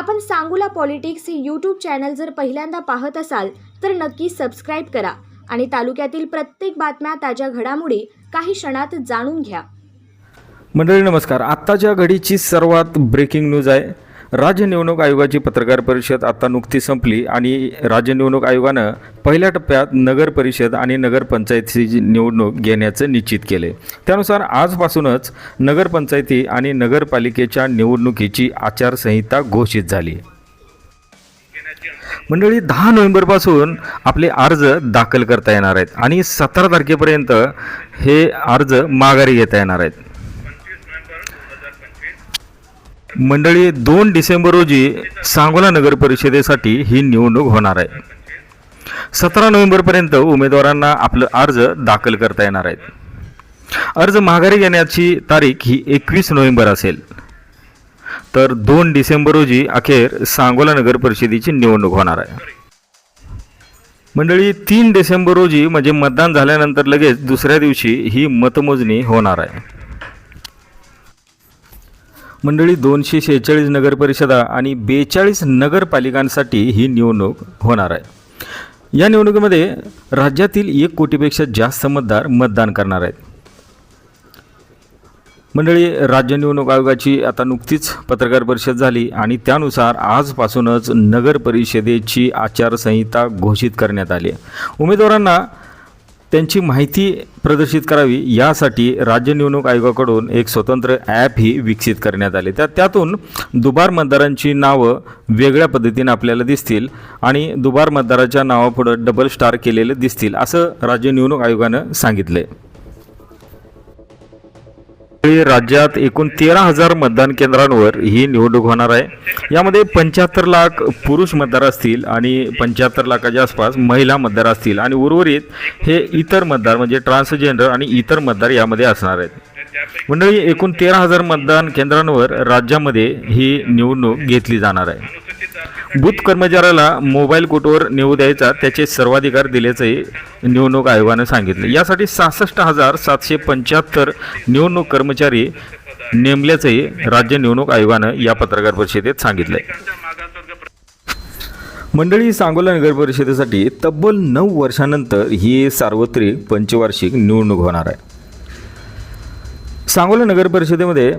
आपण सांगूला पॉलिटिक्स हे YouTube channel जर पहिल्यांदा पाहत असाल तर नक्की सबस्क्राईब करा आणि तालुक्यातील प्रत्येक बातम्या ताज्या घडामोडी काही क्षणात जाणून घ्या. मंडळी नमस्कार. आत्ताच्या घडीची सर्वात ब्रेकिंग न्यूज आहे. राज्य निवडणूक आयोगाची पत्रकार परिषद आता नुकती संपली आणि राज्य निवडणूक आयोगानं पहिल्या टप्प्यात नगर परिषद आणि नगरपंचायतीची निवडणूक घेण्याचं निश्चित केले. त्यानुसार आजपासूनच नगरपंचायती आणि नगरपालिकेच्या निवडणुकीची आचारसंहिता घोषित झाली. मंडळी दहा नोव्हेंबरपासून आपले अर्ज दाखल करता येणार आहेत आणि सतरा तारखेपर्यंत हे अर्ज माघारी घेता येणार आहेत. मंडळी दोन डिसेंबर रोजी सांगोला नगर परिषदेसाठी ही निवडणूक होणार आहे. सतरा नोव्हेंबरपर्यंत उमेदवारांना आपलं अर्ज दाखल करता येणार आहेत. अर्ज माघारी घेण्याची तारीख ही एकवीस नोव्हेंबर असेल. तर दोन डिसेंबर रोजी अखेर सांगोला नगर परिषदेची निवडणूक होणार आहे. मंडळी तीन डिसेंबर रोजी म्हणजे मतदान झाल्यानंतर लगेच दुसऱ्या दिवशी ही मतमोजणी होणार आहे. मंडळी दोनशे शेहेचाळीस नगरपरिषदा आणि बेचाळीस नगरपालिकांसाठी ही निवडणूक होणार आहे. या निवडणुकीमध्ये राज्यातील एक कोटीपेक्षा जास्त मतदार मतदान करणार आहेत. मंडळी राज्य निवडणूक आयोगाची आता नुकतीच पत्रकार परिषद झाली आणि त्यानुसार आजपासूनच नगर परिषदेची आचारसंहिता घोषित करण्यात आली आहे. उमेदवारांना त्यांची माहिती प्रदर्शित करावी यासाठी राज्य निवडणूक आयोगाकडून एक स्वतंत्र ॲपही विकसित करण्यात आले. त्या त्यातून दुबार मतदारांची नावं वेगळ्या पद्धतीने आपल्याला दिसतील आणि दुबार मतदाराच्या नावापुढं डबल स्टार केलेले दिसतील असं राज्य निवडणूक आयोगानं सांगितलं आहे राज्यात एकूण तेरा हजार मतदान केंद्रांवर ही निवडणूक होणार आहे. यामध्ये पंच्याहत्तर लाख पुरुष मतदार असतील आणि पंच्याहत्तर लाखाच्या आसपास महिला मतदार असतील. आणि उर्वरित हे इतर मतदार म्हणजे ट्रान्सजेंडर आणि इतर मतदार यामध्ये असणार आहेत. मंडळी एकूण तेरा हजार मतदान केंद्रांवर राज्यामध्ये ही निवडणूक घेतली जाणार आहे. बूथ कर्मचाऱ्याला मोबाईल कोटवर नेऊ द्यायचा त्याचे सर्वाधिकार दिल्याचंही निवडणूक आयोगानं सांगितलं. यासाठी सहासष्ट हजार सातशे पंच्याहत्तर निवडणूक कर्मचारी नेमल्याचंही राज्य निवडणूक आयोगानं या पत्रकार परिषदेत सांगितलंय. मंडळी सांगोला नगर परिषदेसाठी तब्बल नऊ वर्षानंतर ही सार्वत्रिक पंचवार्षिक निवडणूक होणार आहे. सांगोला नगर परिषदेमध्ये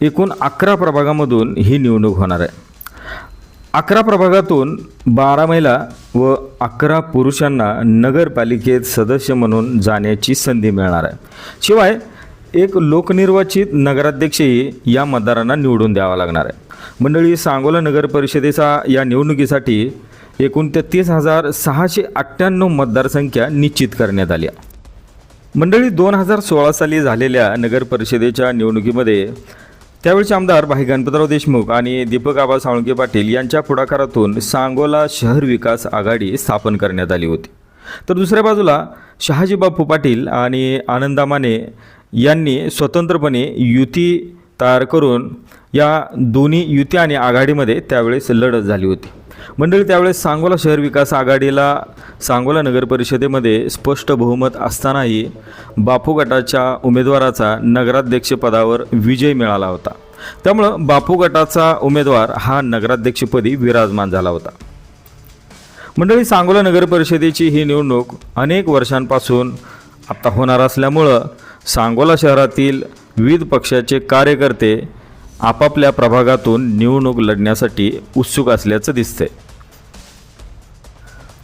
एकूण अकरा प्रभागामधून ही निवडणूक होणार आहे. अकरा प्रभागातून बारा महिला व अकरा पुरुषांना नगरपालिकेत सदस्य म्हणून जाण्याची संधी मिळणार आहे. शिवाय एक लोकनिर्वाचित नगराध्यक्षही या मतदारांना निवडून द्यावा लागणार आहे. मंडळी सांगोला नगर परिषदेचा या निवडणुकीसाठी एकूण तेहतीस हजार सहाशे अठ्ठ्याण्णव मतदारसंख्या निश्चित करण्यात आली आहे. मंडळी दोन हजार सोळा साली झालेल्या नगर परिषदेच्या निवडणुकीमध्ये त्यावेळचे आमदार भाई गणपतराव देशमुख आणि दीपक आबा साळुंके पाटील यांच्या पुढाकारातून सांगोला शहर विकास आघाडी स्थापन करण्यात आली होती. तर दुसऱ्या बाजूला शहाजी बापू पाटील आणि आनंदा माने यांनी स्वतंत्रपणे युती तयार करून या दोन्ही युती आणि आघाडीमध्ये त्यावेळेस लढत झाली होती. मंडळी त्यावेळेस सांगोला शहर विकास आघाडीला सांगोला नगर परिषदेमध्ये स्पष्ट बहुमत असतानाही बापू गटाच्या उमेदवाराचा नगराध्यक्षपदावर विजय मिळाला होता. त्यामुळं बापू गटाचा उमेदवार हा नगराध्यक्षपदी विराजमान झाला होता. मंडळी सांगोला नगर परिषदेची ही निवडणूक अनेक वर्षांपासून आता होणार असल्यामुळं सांगोला शहरातील विविध पक्षाचे कार्यकर्ते आपापल्या प्रभागातून निवडणूक लढण्यासाठी उत्सुक असल्याचं दिसतंय.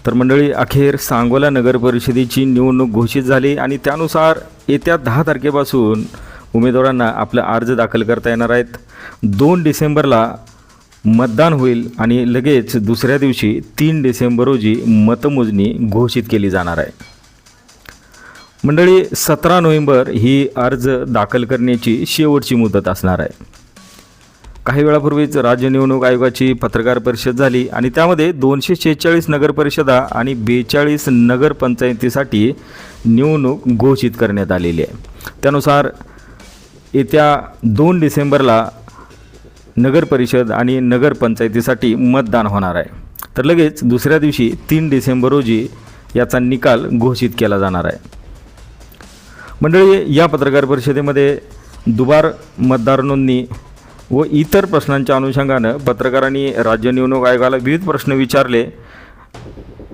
तर मंडळी अखेर सांगोला नगर परिषदेची निवडणूक घोषित झाली आणि त्यानुसार येत्या दहा तारखेपासून उमेदवारांना आपला अर्ज दाखल करता येणार आहेत. दोन डिसेंबरला मतदान होईल आणि लगेच दुसऱ्या दिवशी तीन डिसेंबर रोजी मतमोजणी घोषित केली जाणार आहे. मंडळी सतरा नोव्हेंबर ही अर्ज दाखल करण्याची शेवटची मुदत असणार आहे. काही वेळापूर्वीच राज्य निवडणूक आयोगाची पत्रकार परिषद झाली आणि त्यामध्ये दोनशे शेहेचाळीस नगरपरिषदा आणि बेचाळीस नगरपंचायतीसाठी निवडणूक घोषित करण्यात आलेली आहे. त्यानुसार येत्या दोन डिसेंबरला नगरपरिषद आणि नगरपंचायतीसाठी मतदान होणार आहे. तर लगेच दुसऱ्या दिवशी तीन डिसेंबर रोजी याचा निकाल घोषित केला जाणार आहे. मंडळी या पत्रकार परिषदेमध्ये दुबार मतदार नोंदणी व इतर प्रश्नांच्या अनुषंगानं पत्रकारांनी राज्य निवडणूक आयोगाला विविध प्रश्न विचारले.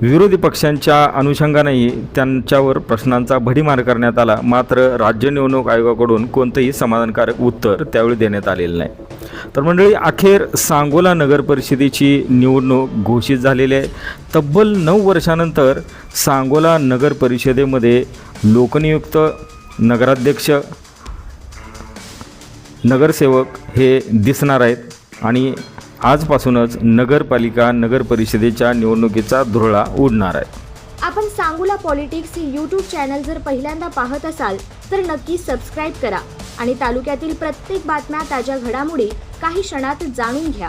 विरोधी पक्षांच्या अनुषंगानेही त्यांच्यावर प्रश्नांचा भडीमार करण्यात आला. मात्र राज्य निवडणूक आयोगाकडून कोणतंही समाधानकारक उत्तर त्यावेळी देण्यात आलेलं नाही. तर मंडळी अखेर सांगोला नगर परिषदेची निवडणूक घोषित झालेली आहे. तब्बल नऊ वर्षानंतर सांगोला नगर परिषदेमध्ये लोकनियुक्त नगराध्यक्ष नगरसेवक हे दिसणार आहेत. आणि आजपासूनच नगरपालिका नगर परिषदेच्या निवडणुकीचा धुरळा उडणार आहे. आपण सांगूला पॉलिटिक्स हे यूट्यूब चॅनल जर पहिल्यांदा पाहत असाल तर नक्की सबस्क्राईब करा. आणि तालुक्यातील प्रत्येक बातम्या ताज्या घडामोडी काही क्षणात जाणून घ्या.